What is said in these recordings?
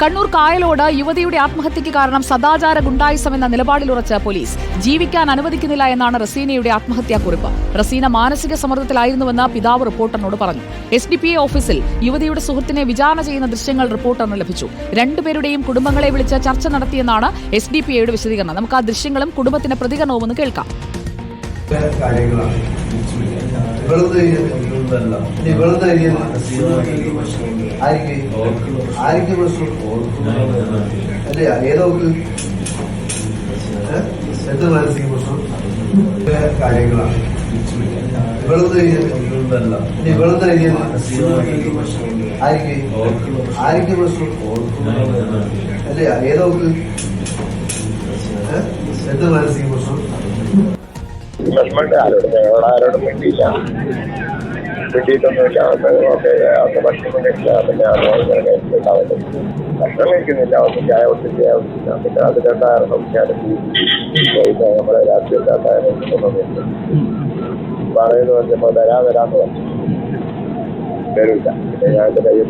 കണ്ണൂർ കായലോട് യുവതിയുടെ ആത്മഹത്യയ്ക്ക് കാരണം സദാചാര ഗുണ്ടായുസം എന്ന നിലപാടിലുറച്ച് പോലീസ് ജീവിക്കാൻ അനുവദിക്കുന്നില്ല എന്നാണ് റസീനയുടെ ആത്മഹത്യാക്കുറിപ്പ്. റസീന മാനസിക സമ്മർദ്ദത്തിലായിരുന്നുവെന്ന് പിതാവ് റിപ്പോർട്ടറിനോട് പറഞ്ഞു. എസ് ഡി പി എ ഓഫീസിൽ യുവതിയുടെ സുഹൃത്തിനെ വിചാരണ ചെയ്യുന്ന ദൃശ്യങ്ങൾ റിപ്പോർട്ടറിന് ലഭിച്ചു. രണ്ടുപേരുടെയും കുടുംബങ്ങളെ വിളിച്ച് ചർച്ച നടത്തിയെന്നാണ് എസ് ഡി പി എയുടെ വിശദീകരണം. നമുക്ക് ആ ദൃശ്യങ്ങളും കുടുംബത്തിന്റെ പ്രതികരണവും കേൾക്കാം. ഇവളത് ആർക്ക് ആർക്ക് പ്രശ്നം. അല്ലേ? ഏതോക്ക് എന്ത് മാനസിക പ്രശ്നം? കാര്യങ്ങളാണ്. വെറുതെ ഇവളത് വെറുതെ ആർക്ക് ആർക്ക് പ്രശ്നം. അല്ലേ? ഏതോക്ക് എന്ത് മാനസിക പ്രശ്നം? ഹസ്ബൻഡ് ആരോടും ഞങ്ങളോട് ആരോടും മിണ്ടിയില്ല. മിണ്ടിയിട്ടൊന്നുമില്ല. അന്ന് ഓക്കെ. അന്ന് ഭക്ഷണം കഴിച്ചില്ല പിന്നെ ഉണ്ടാവില്ല ഭക്ഷണം കഴിക്കുന്നില്ല ഒന്ന് ചായ കുടിച്ച് ചായ കുടിച്ചില്ല. പിന്നെ അത് കണ്ടായിരുന്നു ഞാൻ നമ്മളെ രാത്രി കണ്ടായിരുന്നു പറയുന്നു പറഞ്ഞപ്പോൾ തരാ തരാന്ന് പറഞ്ഞു. തരൂല്ല പിന്നെ ഞാൻ എന്റെ കയ്യിൽ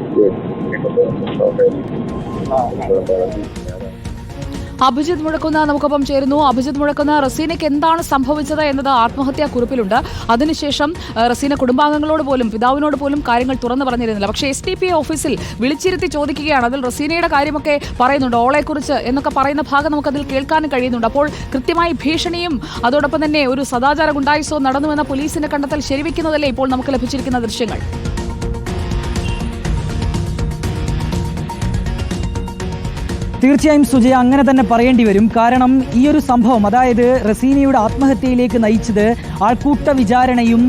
അഭിജിത്ത് മുഴക്കുന്ന നമുക്കൊപ്പം ചേരുന്നു. അഭിജിത് മുഴക്കുന്ന റസീനയ്ക്ക് എന്താണ് സംഭവിച്ചത് എന്നത് ആത്മഹത്യാ കുറിപ്പിലുണ്ട്. അതിനുശേഷം റസീന കുടുംബാംഗങ്ങളോട് പോലും പിതാവിനോട് പോലും കാര്യങ്ങൾ തുറന്നു പറഞ്ഞിരുന്നില്ല. പക്ഷേ എസ് പി ഓഫീസിൽ വിളിച്ചിരുത്തി ചോദിക്കുകയാണ്. അതിൽ റസീനയുടെ കാര്യമൊക്കെ പറയുന്നുണ്ട്. ഓളെക്കുറിച്ച് എന്നൊക്കെ പറയുന്ന ഭാഗം നമുക്കതിൽ കേൾക്കാനും കഴിയുന്നുണ്ട്. അപ്പോൾ കൃത്യമായി ഭീഷണിയും അതോടൊപ്പം തന്നെ ഒരു സദാചാര ഗുണ്ടായുസവും നടന്നുവെന്ന പോലീസിന്റെ കണ്ടെത്തൽ ശരിവെക്കുന്നതല്ലേ ഇപ്പോൾ നമുക്ക് ലഭിച്ചിരിക്കുന്ന ദൃശ്യങ്ങൾ? തീർച്ചയായും സുജയ അങ്ങനെ തന്നെ പറയേണ്ടി വരും. കാരണം ഈ ഒരു സംഭവം അതായത് റസീനയുടെ ആത്മഹത്യയിലേക്ക് നയിച്ചത് ആൾക്കൂട്ട വിചാരണയും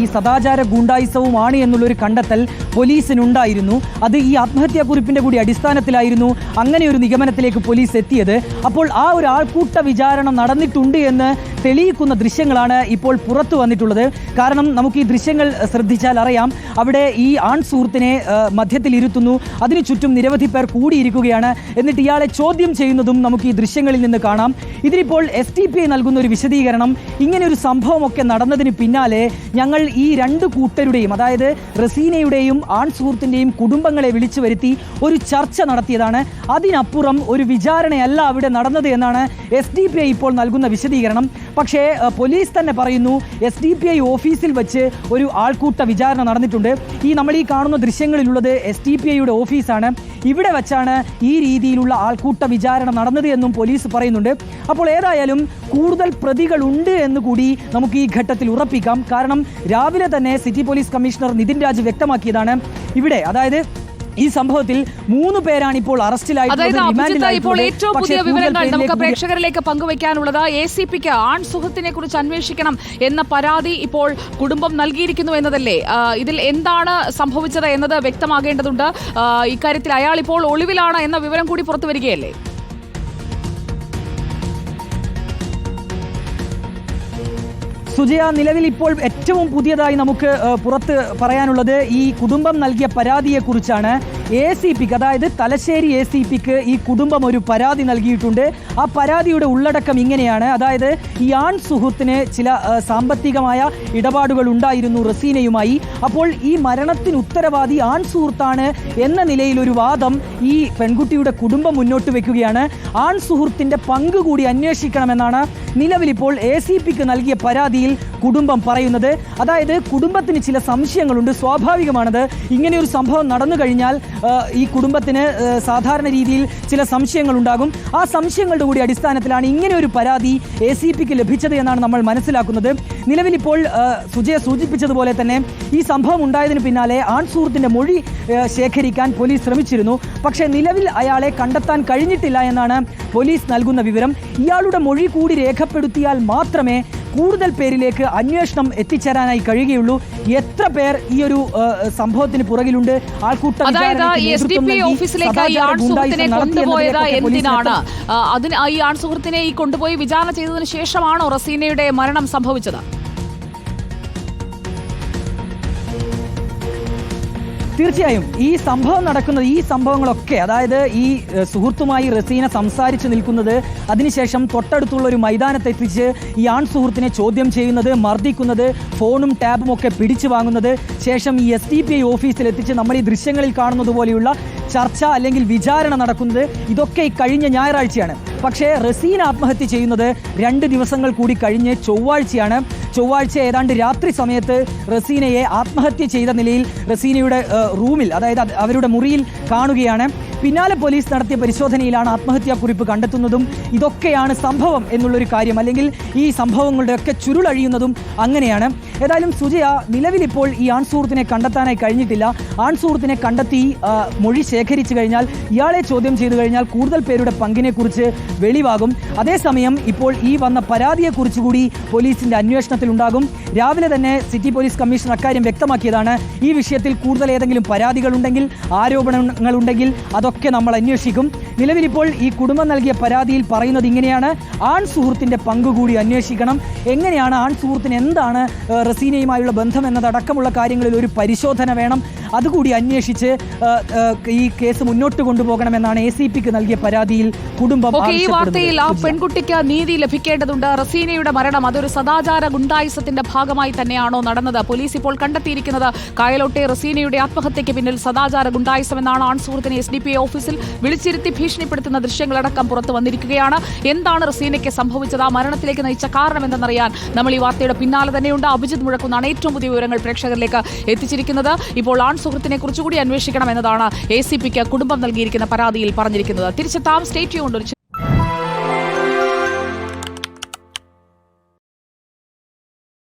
ഈ സദാചാര ഗൂണ്ടായിസവുമാണ് എന്നുള്ളൊരു കണ്ടെത്തൽ പോലീസിനുണ്ടായിരുന്നു. അത് ഈ ആത്മഹത്യാക്കുറിപ്പിന്റെ കൂടി അടിസ്ഥാനത്തിലായിരുന്നു അങ്ങനെ ഒരു നിഗമനത്തിലേക്ക് പോലീസ് എത്തിയത്. അപ്പോൾ ആ ഒരു ആൾക്കൂട്ട വിചാരണ നടന്നിട്ടുണ്ട് എന്ന് തെളിയിക്കുന്ന ദൃശ്യങ്ങളാണ് ഇപ്പോൾ പുറത്തു വന്നിട്ടുള്ളത്. കാരണം നമുക്ക് ഈ ദൃശ്യങ്ങൾ ശ്രദ്ധിച്ചാൽ അറിയാം. അവിടെ ഈ ആൺ സുഹൃത്തിനെ മധ്യത്തിൽ ഇരുത്തുന്നു. അതിനു ചുറ്റും നിരവധി പേർ കൂടിയിരിക്കുകയാണ്. എന്നിട്ട് ഇയാളെ ചോദ്യം ചെയ്യുന്നതും നമുക്ക് ഈ ദൃശ്യങ്ങളിൽ നിന്ന് കാണാം. ഇതിനിപ്പോൾ എസ് ടി പി നൽകുന്ന ഒരു വിശദീകരണം. ഇങ്ങനെ ഒരു സംഭവമൊക്കെ നടന്നതിന് പിന്നാലെ ഞങ്ങൾ ഈ രണ്ട് കൂട്ടരുടെയും അതായത് റസീനയുടെയും ആൺ സുഹൃത്തിന്റെയും കുടുംബങ്ങളെ വിളിച്ചു വരുത്തി ഒരു ചർച്ച നടത്തിയതാണ്. അതിനപ്പുറം ഒരു വിചാരണയല്ല അവിടെ നടന്നത് എന്നാണ് എസ് ഡി പി ഐ ഇപ്പോൾ നൽകുന്ന വിശദീകരണം. പക്ഷേ പോലീസ് തന്നെ പറയുന്നു എസ് ഡി പി ഐ ഓഫീസിൽ വെച്ച് ഒരു ആൾക്കൂട്ട വിചാരണ നടന്നിട്ടുണ്ട്. ഈ നമ്മൾ ഈ കാണുന്ന ദൃശ്യങ്ങളിലുള്ളത് എസ് ഡി പി ഐയുടെ ഓഫീസാണ്. ഇവിടെ വെച്ചാണ് ഈ രീതിയിലുള്ള ആൾക്കൂട്ട വിചാരണ നടന്നത് എന്നും പോലീസ് പറയുന്നുണ്ട്. അപ്പോൾ ഏതായാലും കൂടുതൽ പ്രതികളുണ്ട് എന്ന് കൂടി നമുക്ക് ഈ ഘട്ടത്തിൽ ഉറപ്പിക്കാം. കാരണം രാവിലെ തന്നെ city police commissioner Nithin Raj വ്യക്തമാക്കിയതാണ്. ഇവിടെ അതായത് ഈ സംഭവത്തിൽ മൂന്ന് പേരാണ് ഇപ്പോൾ അറസ്റ്റിലായിട്ടുള്ളത്. ഇപ്പോൾ. ഏറ്റവും പുതിയ വിവരങ്ങൾ നമുക്ക് പ്രേക്ഷകരിലേക്ക് പങ്കുവയ്ക്കാനുള്ളത് എ സി പിക്ക് ആൺ സുഹൃത്തിനെ കുറിച്ച് അന്വേഷിക്കണം എന്ന പരാതി ഇപ്പോൾ കുടുംബം നൽകിയിരിക്കുന്നു എന്നതല്ലേ? ഇതിൽ എന്താണ് സംഭവിച്ചത് എന്നത് വ്യക്തമാകേണ്ടതുണ്ട്. ഇക്കാര്യത്തിൽ അയാൾ ഇപ്പോൾ ഒളിവിലാണ് എന്ന വിവരം കൂടി പുറത്തു വരികയല്ലേ? സുജയ നിലവിൽ ഇപ്പോൾ ഏറ്റവും പുതിയതായി നമുക്ക് പുറത്ത് പറയാനുള്ളത് ഈ കുടുംബം നൽകിയ പരാതിയെക്കുറിച്ചാണ്. എ സി പിക്ക് അതായത് തലശ്ശേരി എ സി പിക്ക് ഈ കുടുംബം ഒരു പരാതി നൽകിയിട്ടുണ്ട്. ആ പരാതിയുടെ ഉള്ളടക്കം ഇങ്ങനെയാണ്. അതായത് ഈ ആൺ സുഹൃത്തിന് ചില സാമ്പത്തികമായ ഇടപാടുകൾ ഉണ്ടായിരുന്നു റസീനയുമായി. അപ്പോൾ ഈ മരണത്തിന് ഉത്തരവാദി ആൺ സുഹൃത്താണ് എന്ന നിലയിൽ ഒരു വാദം ഈ പെൺകുട്ടിയുടെ കുടുംബം മുന്നോട്ട് വെക്കുകയാണ്. ആൺ സുഹൃത്തിന്റെ പങ്ക് കൂടി അന്വേഷിക്കണമെന്നാണ് നിലവിലിപ്പോൾ എ സി പിക്ക് നൽകിയ പരാതിയിൽ കുടുംബം പറയുന്നത്. അതായത് കുടുംബത്തിന് ചില സംശയങ്ങളുണ്ട്. സ്വാഭാവികമാണത്. ഇങ്ങനെ ഒരു സംഭവം നടന്നു കഴിഞ്ഞാൽ ഈ കുടുംബത്തിന് സാധാരണ രീതിയിൽ ചില സംശയങ്ങൾ ഉണ്ടാകും. ആ സംശയങ്ങളുടെ കൂടി അടിസ്ഥാനത്തിലാണ് ഇങ്ങനെ ഒരു പരാതി എ സി പിക്ക് ലഭിച്ചത് എന്നാണ് നമ്മൾ മനസ്സിലാക്കുന്നത്. നിലവിലിപ്പോൾ സുജയ സൂചിപ്പിച്ചതുപോലെ തന്നെ ഈ സംഭവം ഉണ്ടായതിന് പിന്നാലെ ആൺ സുഹൃത്തിന്റെ മൊഴി ശേഖരിക്കാൻ പോലീസ് ശ്രമിച്ചിരുന്നു. പക്ഷേ നിലവിൽ അയാളെ കണ്ടെത്താൻ കഴിഞ്ഞിട്ടില്ല എന്നാണ് പോലീസ് നൽകുന്ന വിവരം. ഇയാളുടെ മൊഴി കൂടി രേഖപ്പെടുത്തിയാൽ മാത്രമേ കൂടുതൽ പേരിലേക്ക് അന്വേഷണം എത്തിച്ചേരാനായി കഴിയുകയുള്ളൂ. എത്ര പേർ ഈ ഒരു സംഭവത്തിന് പുറകിലുണ്ട്? ആൾക്കൂട്ട എന്തിനാണ്? അതിന് ഈ കൊണ്ടുപോയി വിചാരണ ചെയ്തതിനു ശേഷമാണോ റസീനയുടെ മരണം സംഭവിച്ചത്? തീർച്ചയായും ഈ സംഭവം നടക്കുന്നത് ഈ സംഭവങ്ങളൊക്കെ അതായത് ഈ സുഹൃത്തുമായി റസീന സംസാരിച്ചു നിൽക്കുന്നത് അതിനുശേഷം തൊട്ടടുത്തുള്ള ഒരു മൈതാനത്തെത്തിച്ച് ഈ ആൺ സുഹൃത്തിനെ ചോദ്യം ചെയ്യുന്നത് മർദ്ദിക്കുന്നത് ഫോണും ടാബും ഒക്കെ പിടിച്ചു വാങ്ങുന്നത് ശേഷം ഈ എസ് ഡി പി ഐ ഓഫീസിലെത്തിച്ച് നമ്മൾ ഈ ദൃശ്യങ്ങളിൽ കാണുന്നത് പോലെയുള്ള ചർച്ച അല്ലെങ്കിൽ വിചാരണ നടക്കുന്നത് ഇതൊക്കെ ഈ കഴിഞ്ഞ ഞായറാഴ്ചയാണ്. പക്ഷേ റസീൻ ആത്മഹത്യ ചെയ്യുന്നത് രണ്ട് ദിവസങ്ങൾ കൂടി കഴിഞ്ഞ് ചൊവ്വാഴ്ചയാണ്. ചൊവ്വാഴ്ച ഏതാണ്ട് രാത്രി സമയത്ത് റസീനയെ ആത്മഹത്യ ചെയ്ത നിലയിൽ റസീനയുടെ റൂമിൽ അതായത് അവരുടെ മുറിയിൽ കാണുകയാണ്. പിന്നാലെ പോലീസ് നടത്തിയ പരിശോധനയിലാണ് ആത്മഹത്യാ കുറിപ്പ് കണ്ടെത്തുന്നതും ഇതൊക്കെയാണ് സംഭവം എന്നുള്ളൊരു കാര്യം. അല്ലെങ്കിൽ ഈ സംഭവങ്ങളുടെയൊക്കെ ചുരുളഴിയുന്നതും അങ്ങനെയാണ്. ഏതായാലും സുജയ നിലവിലിപ്പോൾ ഈ ആൺസുഹൃത്തിനെ കണ്ടെത്താനായി കഴിഞ്ഞിട്ടില്ല. ആൺസുഹൃത്തിനെ കണ്ടെത്തി മൊഴി ശേഖരിച്ചു കഴിഞ്ഞാൽ ഇയാളെ ചോദ്യം ചെയ്തു കഴിഞ്ഞാൽ കൂടുതൽ പേരുടെ പങ്കിനെ കുറിച്ച് വെളിവാകും. അതേസമയം ഇപ്പോൾ ഈ വന്ന പരാതിയെക്കുറിച്ച് കൂടി പോലീസിന്റെ അന്വേഷണത്തിൽ ഉണ്ടാകും. രാവിലെ തന്നെ സിറ്റി പോലീസ് കമ്മീഷണർ അക്കാര്യം വ്യക്തമാക്കിയതാണ്. ഈ വിഷയത്തിൽ കൂടുതൽ ഏതെങ്കിലും പരാതികളുണ്ടെങ്കിൽ ആരോപണങ്ങളുണ്ടെങ്കിൽ അതൊക്കെ നമ്മൾ അന്വേഷിക്കും. നിലവിലിപ്പോൾ ഈ കുടുംബം നൽകിയ പരാതിയിൽ പറയുന്നത് ഇങ്ങനെയാണ്. ആൺ സുഹൃത്തിന്റെ പങ്ക് കൂടി അന്വേഷിക്കണം. എങ്ങനെയാണ് ആൺ സുഹൃത്തിന് എന്താണ് റസീനയുമായുള്ള ബന്ധം എന്നതടക്കമുള്ള കാര്യങ്ങളിൽ ഒരു പരിശോധന വേണം. അതുകൂടി അന്വേഷിച്ച് ഈ കേസ് മുന്നോട്ട് കൊണ്ടുപോകണമെന്നാണ് എ സി പിക്ക് നൽകിയ പരാതിയിൽ കുടുംബം ഈ വാർത്തയിൽ ആ പെൺകുട്ടിക്ക് നീതി ലഭിക്കേണ്ടതുണ്ട്. റസീനയുടെ മരണം അതൊരു സദാചാര ഗുണ്ടായുസത്തിന്റെ ഭാഗമായി തന്നെയാണോ നടന്നത്? പോലീസ് ഇപ്പോൾ കണ്ടെത്തിയിരിക്കുന്നത് കായലോട്ടെ റസീനയുടെ ആത്മഹത്യയ്ക്ക് പിന്നിൽ സദാചാര ഗുണ്ടായുസം എന്നാണ് ആൺ സുഹൃത്തിനെ എസ് ഡി പി ഓഫീസിൽ വിളിച്ചിരുത്തി ഭീഷണിപ്പെടുത്തുന്ന ദൃശ്യങ്ങളടക്കം പുറത്തു വന്നിരിക്കുകയാണ്. എന്താണ് റസീനയ്ക്ക് സംഭവിച്ചത്? ആ മരണത്തിലേക്ക് നയിച്ച കാരണം എന്തെന്നറിയാൻ നമ്മൾ ഈ വാർത്തയുടെ പിന്നാലെ തന്നെയുണ്ട്. അഭിജിത് മുഴക്കുന്നാണ് ഏറ്റവും പുതിയ വിവരങ്ങൾ പ്രേക്ഷകരിലേക്ക് എത്തിച്ചിരിക്കുന്നത്. ഇപ്പോൾ ആൺ സുഹൃത്തിനെ കുറിച്ചുകൂടി അന്വേഷിക്കണം എന്നതാണ് എ സി പിക്ക് കുടുംബം നൽകിയിരിക്കുന്ന പരാതിയിൽ പറഞ്ഞിരിക്കുന്നത്. തിരിച്ചെത്താം. സ്റ്റേറ്റ് ഒരു